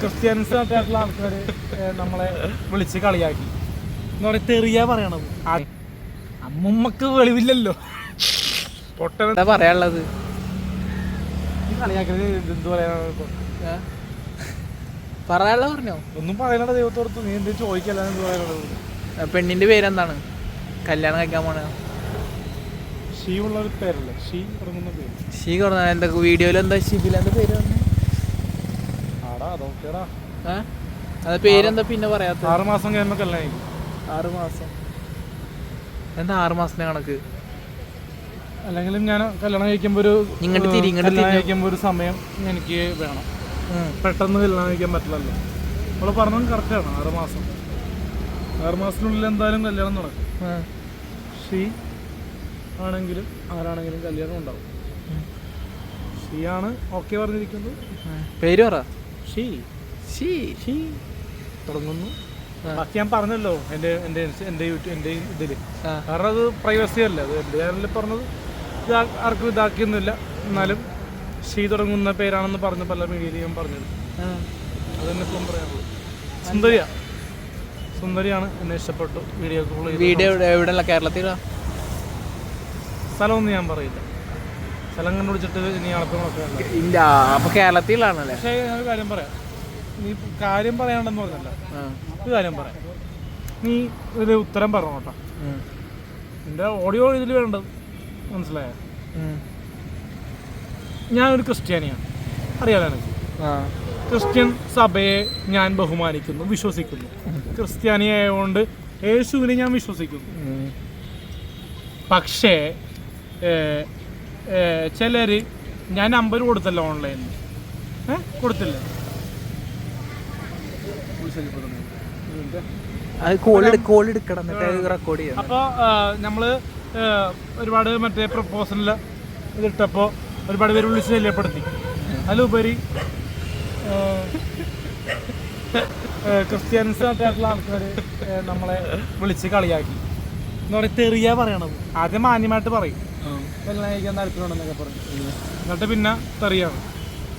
Christians ആയിട്ടുള്ള ആൾക്കാർ നമ്മളെ വിളിച്ച് കളിയാക്കി. എന്ന് പറയുക തെറിയാ പറയണത്. അമ്മുമ്മക്ക് വെളിവില്ലല്ലോ. പൊട്ടൻ എന്താ പറയാനുള്ളത്? കളിയാക്കരുത് എന്ത് പറയാനാണ് ഏ? പറഞ്ഞോ? ഒന്നും പറയണ ദൈവത്തോടത്ത്. നീ എന്ത് ചോദിക്കല്ല എന്ത് പറയാനുള്ളത്? ആ, പെണ്ണിന്റെ പേരെന്താണ്? കല്യാണം കഴിക്കാൻ പോണ. ഷീ ഉള്ള ഒരു പേരല്ലേ? ഷീ തുടങ്ങുന്ന പേര്. ഷീ കുറഞ്ഞ എന്താ വീഡിയോയിൽ എന്താ ഷിബിലാന്റെ പേര് പറഞ്ഞേ? ആടാ അതൊക്കെടാ ഏ? അത് പേരെന്താ പിന്നെ പറയാത്ത ആറ് മാസം കഴിക്കും ആറ് മാസം. എന്താ ആറ് മാസത്തെ കണക്ക്? അല്ലെങ്കിലും ഞാൻ കല്യാണം കഴിക്കുമ്പോൾ ഒരു ഇങ്ങോട്ട് തിരി, ഇങ്ങോട്ട് കല്യാണം. കഴിക്കുമ്പോൾ ഒരു സമയം എനിക്ക് വേണം. പെട്ടെന്ന് കല്യാണം കഴിക്കാൻ പറ്റില്ലല്ലോ. അവൾ പറഞ്ഞത് കറക്റ്റാണ് ആറ് മാസം. ആറ് മാസത്തിനുള്ളിൽ എന്തായാലും കല്യാണം നടക്കും. ഷീ ആണെങ്കിലും ആരാണെങ്കിലും കല്യാണം ഉണ്ടാവും. ഷീ ആണ് ഓക്കെ പറഞ്ഞിരിക്കുന്നത്. പേര് പറ. ഷീ ഷീ ഷീ തുടങ്ങുന്നു. ബാക്കി ഞാൻ പറഞ്ഞല്ലോ എന്റെ എന്റെ എന്റെ യൂട്യൂബ് എന്റെ ഇതിൽ. കാരണം അത് പ്രൈവസി അല്ല. അത് എന്റെ ചാനലിൽ പറഞ്ഞത്. ഇത് ആർക്കും ഇതാക്കിയൊന്നുമില്ല. എന്നാലും ഷീ തുടങ്ങുന്ന പേരാണെന്ന് പറഞ്ഞ പല മീഡിയയിൽ ഞാൻ പറഞ്ഞത്. അതന്നെ ഇപ്പം പറയാനുള്ളൂ സുന്ദരിയാ. സുന്ദരിയാണ് എന്നെ ഇഷ്ടപ്പെട്ടു. വീഡിയോ കോൾ വീഡിയോ എവിടെ എവിടെയുള്ള കേരളത്തിലാ? സ്ഥലമൊന്നും ഞാൻ പറയില്ല. സ്ഥലം കണ്ടുപിടിച്ചിട്ട് ഇനി അളപ്പങ്ങളൊക്കെ ഇല്ല അപ്പൊ കേരളത്തിലാണല്ലേ? പക്ഷേ ഒരു കാര്യം പറയാം. നീ കാര്യം പറയാണ്ടെന്ന് പറഞ്ഞല്ല. ഒരു കാര്യം പറയാം. നീ ഒരു ഉത്തരം പറഞ്ഞു കേട്ടോ. നിന്റെ ഓഡിയോ ഇതിൽ വേണ്ടത്. മനസ്സിലായോ? ഞാൻ ഒരു ക്രിസ്ത്യാനിയാണ്. അറിയാലോ എനിക്ക് ക്രിസ്ത്യൻ സഭയെ ഞാൻ ബഹുമാനിക്കുന്നു വിശ്വസിക്കുന്നു. ക്രിസ്ത്യാനിയായതുകൊണ്ട് യേശുവിനെ ഞാൻ വിശ്വസിക്കുന്നു. പക്ഷേ ചിലർ ഞാൻ നമ്പർ കൊടുത്തല്ലോ ഓൺലൈനിൽ ഏ കൊടുത്തില്ല? അപ്പോൾ നമ്മൾ ഒരുപാട് മറ്റേ പ്രപ്പോസലിൽ ഇതിട്ടപ്പോൾ ഒരുപാട് പേര് വിളിച്ച് ശല്യപ്പെടുത്തി. അതിലുപരി ക്രിസ്ത്യൻസ് ആയിട്ടുള്ള ആൾക്കാർ നമ്മളെ വിളിച്ച് കളിയാക്കി. എന്ന് പറയുക തെറിയാ പറയണത്. ആദ്യം മാന്യമായിട്ട് പറയും. കല്യാണം കഴിക്കാൻ താല്പര്യമുണ്ടെന്നൊക്കെ പറഞ്ഞു. എന്നിട്ട് പിന്നെ തെറിയാണ്.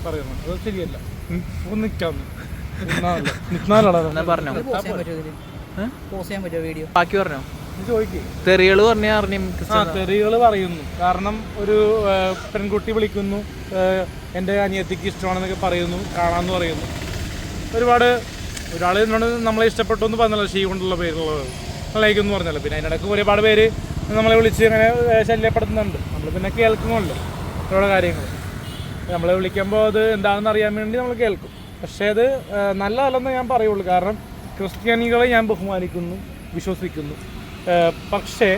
പറയുന്നത്. അത് ശരിയല്ല. ഒന്ന് നിൽക്കാം ബാക്കി പറഞ്ഞോ? തെറികൾ പറഞ്ഞ അറിഞ്ഞു ആ തെറികൾ പറയുന്നു. കാരണം ഒരു പെൺകുട്ടി വിളിക്കുന്നു. എന്റെ എന്റെ അനിയത്തിക്ക് ഇഷ്ടമാണെന്നൊക്കെ പറയുന്നു. കാണാന്ന് പറയുന്നു. ഒരുപാട് ഒരാൾ എന്നോട് നമ്മളെ ഇഷ്ടപ്പെട്ടു എന്ന് പറഞ്ഞല്ലോ ഷീ കൊണ്ടുള്ള പേരുള്ളത്. ലൈക്ക് എന്ന് പറഞ്ഞല്ലോ. പിന്നെ അതിനിടയ്ക്ക് ഒരുപാട് പേര് നമ്മളെ വിളിച്ച് അങ്ങനെ ആ, ശല്യപ്പെടുത്തുന്നുണ്ട്. നമ്മൾ പിന്നെ കേൾക്കുമല്ലോ ഇവിടെ കാര്യങ്ങൾ നമ്മളെ വിളിക്കുമ്പോൾ അത് എന്താണെന്ന് അറിയാൻ വേണ്ടി നമ്മൾ കേൾക്കും. പക്ഷേ അത് നല്ലതല്ലെന്ന് ഞാൻ പറയുള്ളൂ. കാരണം ക്രിസ്ത്യാനികളെ ഞാൻ ബഹുമാനിക്കുന്നു വിശ്വസിക്കുന്നു. പക്ഷേ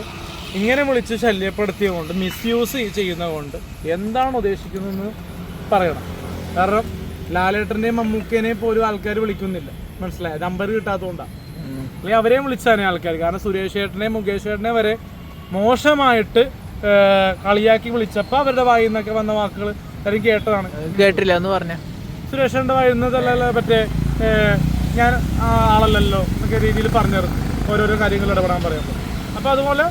ഇങ്ങനെ വിളിച്ച് ശല്യപ്പെടുത്തിയതുകൊണ്ട് മിസ്യൂസ് ചെയ്യുന്നതുകൊണ്ട് എന്താണ് ഉദ്ദേശിക്കുന്നതെന്ന് പറയണം. കാരണം ലാലേട്ടന്റെയും മമ്മൂക്കേനെയും പോലും ആൾക്കാർ വിളിക്കുന്നില്ല. മനസ്സിലായത് നമ്പർ കിട്ടാത്തതുകൊണ്ടാണ് അല്ലെങ്കിൽ അവരെയും വിളിച്ചാണ് ആൾക്കാർ കാരണം സുരേഷ് ചേട്ടനെയും മുകേഷ് ചേട്ടനെ വരെ മോശമായിട്ട് കളിയാക്കി വിളിച്ചപ്പോൾ അവരുടെ വായിൽ നിന്നൊക്കെ വന്ന വാക്കുകൾ എല്ലാവരും കേട്ടതാണ്. കേട്ടില്ല എന്ന് പറഞ്ഞ. സുരേഷന്റെ വായിൽ നിന്നതല്ല മറ്റേ ഞാൻ ആളല്ലല്ലോ എന്നൊക്കെ രീതിയിൽ പറഞ്ഞിരുന്നു. ഓരോരോ കാര്യങ്ങൾ ഇടപെടാൻ പറയുമ്പോൾ. അപ്പോൾ അതുപോലെ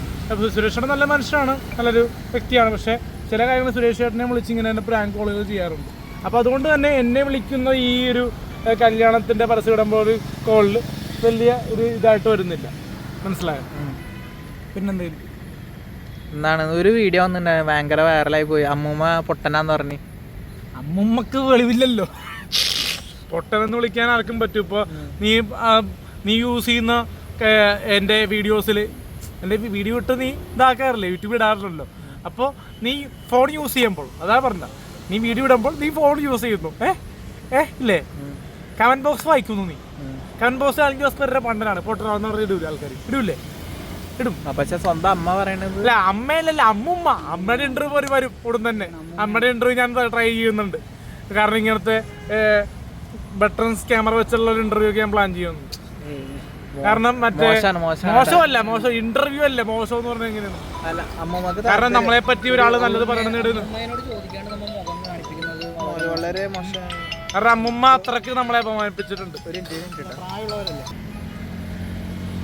സുരേഷേട്ടൻ നല്ല മനുഷ്യനാണ് നല്ലൊരു വ്യക്തിയാണ്. പക്ഷേ ചില കാര്യങ്ങൾ സുരേഷ് ചേട്ടനെ വിളിച്ച് ഇങ്ങനെ തന്നെ പ്രാങ്ക് കോളുകൾ ചെയ്യാറുണ്ട്. അപ്പോൾ അതുകൊണ്ട് തന്നെ എന്നെ വിളിക്കുന്ന ഈ ഒരു കല്യാണത്തിന്റെ കല്യാണത്തിന്റെ പരസ്യം ഇടുമ്പോൾ ഒരു കോളിൽ വലിയ ഒരു ഇതായിട്ട് വരുന്നില്ല. മനസ്സിലായോ? പിന്നെന്തെങ്കിലും എന്താണ്? ഒരു വീഡിയോ വന്നിട്ടുണ്ടായിരുന്നു. ഭയങ്കര വൈറലായി പോയി അമ്മൂമ്മ പൊട്ടനാന്ന് പറഞ്ഞു. അമ്മൂമ്മക്ക് വെളിവില്ലല്ലോ. പൊട്ടനെന്ന് വിളിക്കാൻ ആർക്കും പറ്റും. ഇപ്പോൾ നീ നീ യൂസ് ചെയ്യുന്ന എന്റെ എന്റെ വീഡിയോസിൽ എന്റെ വീഡിയോ ഇട്ട് നീ ഇതാക്കാറില്ലേ? യൂട്യൂബ് ഇടാറില്ലല്ലോ. അപ്പോൾ നീ ഫോൺ യൂസ് ചെയ്യുമ്പോൾ അതാ പറഞ്ഞ. നീ വീഡിയോ ഇടുമ്പോൾ നീ ഫോൺ യൂസ് ചെയ്യുന്നു. ഏ? ഏ? ഇല്ലേ? കമന്റ് ബോക്സ് വായിക്കുന്നു നീ. കമന്റ് ബോക്സ് അഞ്ചു ദിവസം വരെ പണ്ടനാണ്. പൊട്ടനാന്ന് പറഞ്ഞ ഇടൂല ആൾക്കാർ ഇടൂലേ? ഇടും. പക്ഷെ സ്വന്തം അമ്മ പറയണത്. അല്ല അമ്മയല്ലല്ല അമ്മുമ്മ. അമ്മയുടെ ഇന്റർവ്യൂ ഒരു വരും ഉടൻ തന്നെ. അമ്മയുടെ ഇന്റർവ്യൂ ഞാൻ ട്രൈ ചെയ്യുന്നുണ്ട്. കാരണം ഇങ്ങനത്തെ ബട്ടൺസ് ക്യാമറ വെച്ചുള്ള ഒരു ഇന്റർവ്യൂ ഒക്കെ ഞാൻ പ്ലാൻ ചെയ്യുന്നു. കാരണം മറ്റേ മോശമല്ല മോശം. ഇന്റർവ്യൂ അല്ല മോശം എന്ന് പറഞ്ഞാൽ എങ്ങനെയാണ്? കാരണം നമ്മളെ പറ്റി ഒരാൾ നല്ലത് മോശമാണ്. കാരണം അമ്മുമ്മ അത്രയ്ക്ക് നമ്മളെ അപമാനിപ്പിച്ചിട്ടുണ്ട്.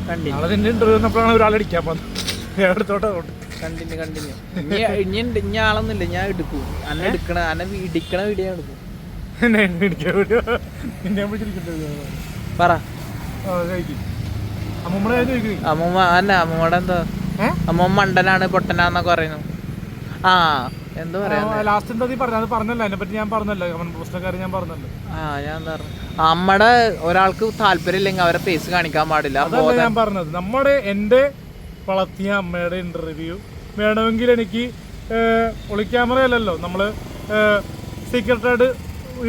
നാളെ ഇന്റർവ്യൂ വന്നപ്പോഴാണ് ഞാൻ എടുത്തോട്ടെ അതുകൊണ്ട് കണ്ടിന്യൂ കണ്ടിന്യൂ. ഇനി ഇനി ആളൊന്നുമില്ല. ഞാൻ എടുക്കും. അന്നെ എടുക്കണ അന്നെ ഇടിക്കണ വീഡിയോ എടുക്കും. പറ. അമ്മൂമ്മ അല്ല അമ്മൂമ്മയുടെ എന്താ? അമ്മൂമ്മ മണ്ടനാണ് പൊട്ടനാന്നൊക്കെ പറയുന്നു. ആ എന്താ പറയാ ലാസ്റ്റ് നീ പറഞ്ഞ അത് പറഞ്ഞല്ലോ അതിനെ പറ്റി ഞാൻ പറഞ്ഞല്ലോ കമന്റ് ഞാൻ പറഞ്ഞല്ലോ. ആ ഞാൻ പറഞ്ഞു നമ്മുടെ ഒരാൾക്ക് താല്പര്യം ഇല്ലെങ്കിൽ അവരെ ഫേസ് കാണിക്കാൻ പാടില്ല. അതല്ല ഞാൻ പറഞ്ഞത് നമ്മുടെ എന്റെ വളർത്തിയ അമ്മയുടെ ഇന്റർവ്യൂ വേണമെങ്കിൽ എനിക്ക് ഒളിക്യാമറ അല്ലല്ലോ നമ്മൾ സീക്രട്ടായിട്ട്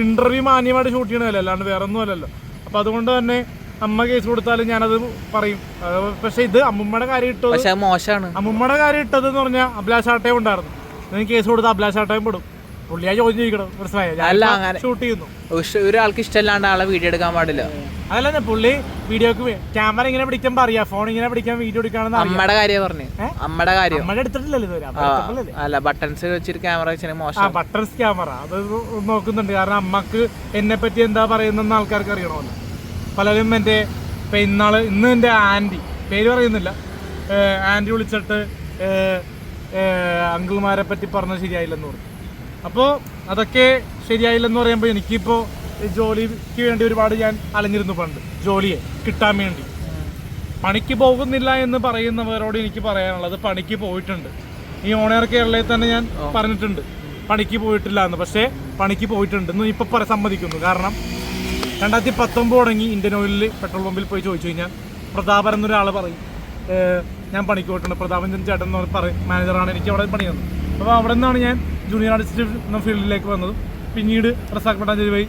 ഇന്റർവ്യൂ മാന്യമായിട്ട് ഷൂട്ട് ചെയ്യണമല്ലോ അല്ലാണ്ട് വേറെ ഒന്നും അല്ലല്ലോ. അപ്പം അതുകൊണ്ട് തന്നെ അമ്മ കേസ് കൊടുത്താലും ഞാനത് പറയും. പക്ഷെ ഇത് അമ്മുമ്മയുടെ കാര്യം ഇട്ടത് മോശമാണ് അമ്മുമ്മയുടെ കാര്യം ഇട്ടത് എന്ന് പറഞ്ഞാൽ അഭിലാഷാട്ടേ ഉണ്ടായിരുന്നു. കേസ് കൊടുത്ത അഭിലാഷ് ആട്ടയം പെടും. പുള്ളിയാ ചോദ്യം മനസ്സിലായോ? ഷൂട്ട് ചെയ്യുന്നു. ഒരാൾക്ക് ഇഷ്ടമല്ലാണ്ട് ആളെ വീഡിയോ എടുക്കാൻ പാടില്ല. അതല്ല പുള്ളി വീഡിയോക്ക് ക്യാമറ ഇങ്ങനെ പിടിക്കാൻ അറിയാം ഫോൺ ഇങ്ങനെ പിടിക്കാൻ വീഡിയോ എടുക്കാണെന്ന് അമ്മയുടെ കാര്യം പറഞ്ഞു. അമ്മയുടെ കാര്യം. അമ്മയുടെ എടുത്തിട്ടില്ലല്ലോ? അല്ല ബട്ടൺസ് വെച്ചിട്ട് ക്യാമറ വെച്ചാൽ മോശം. ബട്ടൺസ് ക്യാമറ അത് നോക്കുന്നുണ്ട്. കാരണം അമ്മയ്ക്ക് എന്നെ പറ്റി എന്താ പറയുന്നെന്ന് ആൾക്കാർക്ക് അറിയണമല്ലോ. പലരും എന്റെ ഇപ്പം ഇന്നാൾ ഇന്ന് എന്റെ ആന്റി പേര് പറയുന്നില്ല. ആന്റി വിളിച്ചിട്ട് അങ്കിൾമാരെ പറ്റി പറഞ്ഞത് ശരിയായില്ലെന്ന് പറഞ്ഞു. അപ്പോൾ അതൊക്കെ ശരിയായില്ലെന്ന് പറയുമ്പോൾ എനിക്കിപ്പോൾ ജോലിക്ക് വേണ്ടി ഒരുപാട് ഞാൻ അലഞ്ഞിരുന്നു പണ്ട്. ജോലിയെ കിട്ടാൻ വേണ്ടി. പണിക്ക് പോകുന്നില്ല എന്ന് പറയുന്നവരോട് എനിക്ക് പറയാനുള്ളത് പണിക്ക് പോയിട്ടുണ്ട്. ഈ ഓണർ കേരളയിൽ തന്നെ ഞാൻ പറഞ്ഞിട്ടുണ്ട്. പണിക്ക് പോയിട്ടില്ല എന്ന്. പക്ഷേ പണിക്ക് പോയിട്ടുണ്ട് എന്ന് ഇപ്പൊ പറ സമ്മതിക്കുന്നു. കാരണം രണ്ടായിരത്തി പത്തൊമ്പത് തുടങ്ങി ഇന്ത്യൻ ഓയിലിൽ പെട്രോൾ പമ്പിൽ പോയി ചോദിച്ചു കഴിഞ്ഞാൽ പ്രതാപൻ എന്നൊരാൾ പറയും "ഏഹ്, ഞാൻ പണിക്ക് പോയിട്ടുണ്ട്. പ്രതാപൻ ചേട്ടൻ എന്ന് പറയും മാനേജറാണ് എനിക്ക് അവിടെ പണി തന്നത് അപ്പോൾ അവിടെ നിന്നാണ് ഞാൻ ജൂനിയർ ആർട്ടിസ്റ്റ് എന്ന ഫീൽഡിലേക്ക് വന്നത്. പിന്നീട് റസാഖ് പട്ടാഞ്ചേരി വഴി